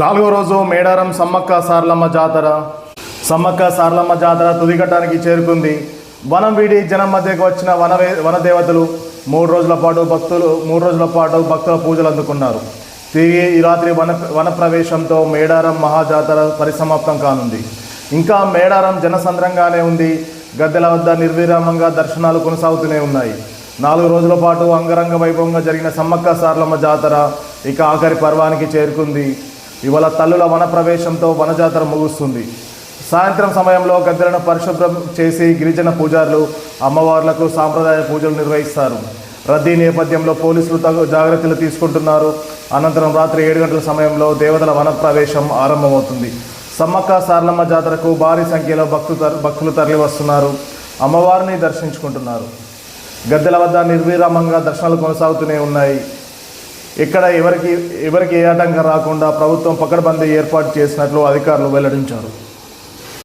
నాలుగో రోజు మేడారం సమ్మక్క సారలమ్మ జాతర. సమ్మక్క సారలమ్మ జాతర తుదిఘట్టానికి చేరుకుంది. వనం వీడి జనం మధ్యకు వచ్చిన వనవే వనదేవతలు మూడు రోజుల పాటు భక్తులు మూడు రోజుల పాటు భక్తుల పూజలు అందుకున్నారు. తిరిగి ఈ రాత్రి వన వన ప్రవేశంతో మేడారం మహాజాతర పరిసమాప్తం కానుంది. ఇంకా మేడారం జనసంద్రంగానే ఉంది. గద్దెల వద్ద నిర్విరామంగా దర్శనాలు కొనసాగుతూనే ఉన్నాయి. నాలుగు రోజుల పాటు అంగరంగ వైభవంగా జరిగిన సమ్మక్క సారలమ్మ జాతర ఇక ఆఖరి పర్వానికి చేరుకుంది. ఇవాళ తల్లుల వన ప్రవేశంతో ముగుస్తుంది. సాయంత్రం సమయంలో గద్దెలను పరిశుభ్రం చేసి గిరిజన పూజారులు అమ్మవార్లకు సాంప్రదాయ పూజలు నిర్వహిస్తారు. రద్దీ నేపథ్యంలో పోలీసులు తగు జాగ్రత్తలు తీసుకుంటున్నారు. అనంతరం రాత్రి ఏడు గంటల సమయంలో దేవతల వన ప్రవేశం ఆరంభమవుతుంది. సమ్మక్క సారలమ్మ జాతరకు భారీ సంఖ్యలో భక్తు భక్తులు తరలి వస్తున్నారు అమ్మవారిని దర్శించుకుంటున్నారు. గద్దెల వద్ద నిర్విరామంగా దర్శనాలు కొనసాగుతూనే ఉన్నాయి. ఇక్కడ ఎవరికి ఎవరికి ఏ ఆటంకం రాకుండా ప్రభుత్వం పకడ్బందీ ఏర్పాటు చేసినట్లు అధికారులు వెల్లడించారు.